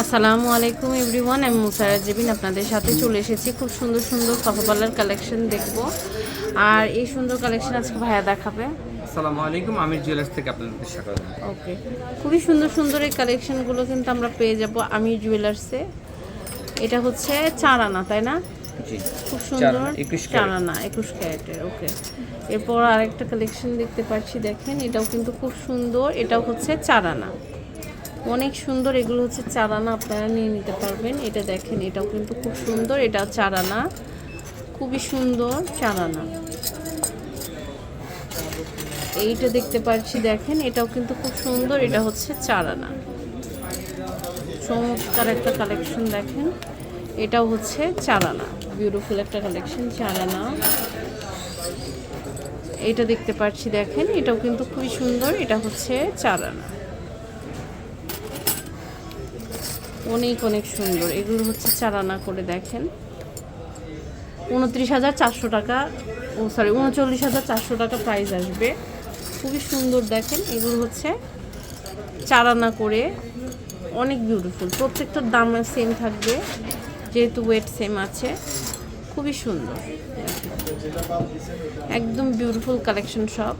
আসসালামু আলাইকুম এভরিওয়ান আমি মুসারা জেবিন আপনাদের সাথে চলে এসেছি। খুব সুন্দর সুন্দর কপালার কালেকশন দেখব। আর এই সুন্দর কালেকশন আজকে ভাইয়া দেখাবে। আসসালামু আলাইকুম আমির জুয়েলার্স থেকে আপনাদের স্বাগত। ওকে। খুবই সুন্দর সুন্দর এই কালেকশনগুলো কিন্তু আমরা পেয়ে যাব আমি জুয়েলার্সে এটা হচ্ছে চার আনা তাই না? খুব সুন্দর আনা, 21 চার আনা একুশ ক্যারেটের ওকে। এরপর আরেকটা কালেকশন দেখতে পাচ্ছি দেখেন এটাও কিন্তু খুব সুন্দর এটাও হচ্ছে চার আনা অনেক সুন্দর, এগুলো হচ্ছে চার আনা আপনারা নিয়ে নিতে পারবেন। এটা দেখেন, এটাও কিন্তু খুব সুন্দর এটাও চারানা। খুবই সুন্দর চারানা। এইটা দেখতে পাচ্ছি, দেখেন, এটাও কিন্তু খুব সুন্দর, এটা হচ্ছে চারানা। চমৎকার একটা কালেকশন, দেখেন। এটাও হচ্ছে চারানা, বিউটিফুল একটা কালেকশন, চারানা। এটা দেখতে পাচ্ছি, দেখেন, এটাও কিন্তু খুবই সুন্দর, এটা হচ্ছে চারানা। অনেক অনেক সুন্দর। এগুলো হচ্ছে চারানা করে দেখেন। উনত্রিশ হাজার চারশো টাকা, ও সরি উনচল্লিশ হাজার চারশো টাকা প্রাইস আসবে। খুবই সুন্দর দেখেন, এগুলো হচ্ছে চারানা করে। অনেক বিউটিফুল প্রত্যেকটার দাম সেম থাকবে, যেহেতু ওয়েট সেম আছে। খুবই সুন্দর। একদম বিউটিফুল কালেকশন সব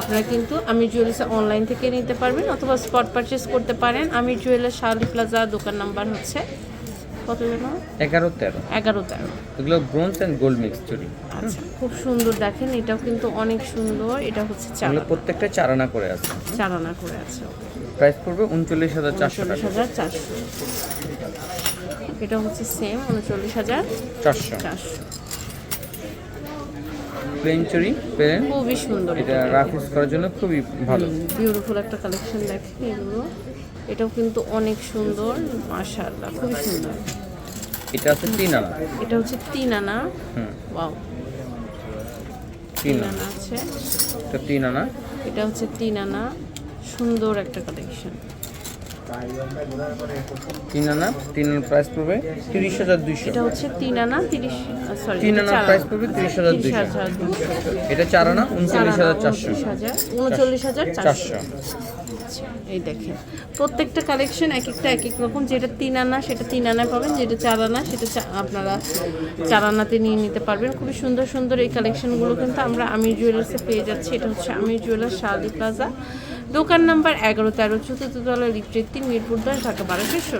আপনারা কিন্তু আমি জুয়েলার্স অনলাইন থেকে নিতে পারবেন অথবা স্পট পারচেস করতে পারেন। আমি জুয়েলার্স শালি প্লাজা দোকান নাম্বার হচ্ছে কত যেন? এগারো তেরো। এগারো তেরো। এগুলো ব্রোঞ্জ অ্যান্ড গোল্ড মিক্স চুরি আচ্ছা খুব সুন্দর দেখেন এটাও কিন্তু অনেক সুন্দর এটা হচ্ছে চারা প্রত্যেকটা চারানা করে আছে। চারানা করে আছে প্রাইস পড়বে উনচল্লিশ হাজার চারশো উনচল্লিশ হাজার চারশো। এটা হচ্ছে সেম উনচল্লিশ হাজার চারশো। চারশো। প্লেন চুরি প্লেন। খুবই সুন্দর। এটা রাফ ইউজ করার জন্য খুবই ভালো। বিউটিফুল একটা কালেকশন দেখেন এগুলো। এটাও কিন্তু অনেক সুন্দর মাশাআল্লাহ খুবই সুন্দর। এটা আছে তিন আনা এটা হচ্ছে তিন আনা হুম। ওয়াও তিন আনা আছে। এটা তিন আনা এটা হচ্ছে তিন আনা সুন্দর একটা কালেকশন তিন আনা তিন আনার প্রাইস পড়বে তিরিশ হাজার দুইশো। এটা হচ্ছে তিন আনা তিরিশ সরি তিন আনার price পড়বে 30,200 হাজার দুইশো। এটা চার আনা উনচল্লিশ হাজার চারশো। উনচল্লিশ হাজার চারশো। আচ্ছা, এই দেখেন। প্রত্যেকটা কালেকশন এক একটা এক এক রকম। যেটা তিন আনা সেটা তিন আনায় পাবেন। যেটা চার আনা সেটা আপনারা চার আনাতে নিয়ে নিতে পারবেন। খুবই সুন্দর সুন্দর এই কালেকশনগুলো কিন্তু আমরা আমির জুয়েলার্সে পেয়ে যাচ্ছি। এটা হচ্ছে আমির জুয়েলার্স শালদি প্লাজা দোকান নাম্বার এগারো তেরো চতুর্থ তলা লিফটের তিন মিরপুর দশ ঢাকা বারোশো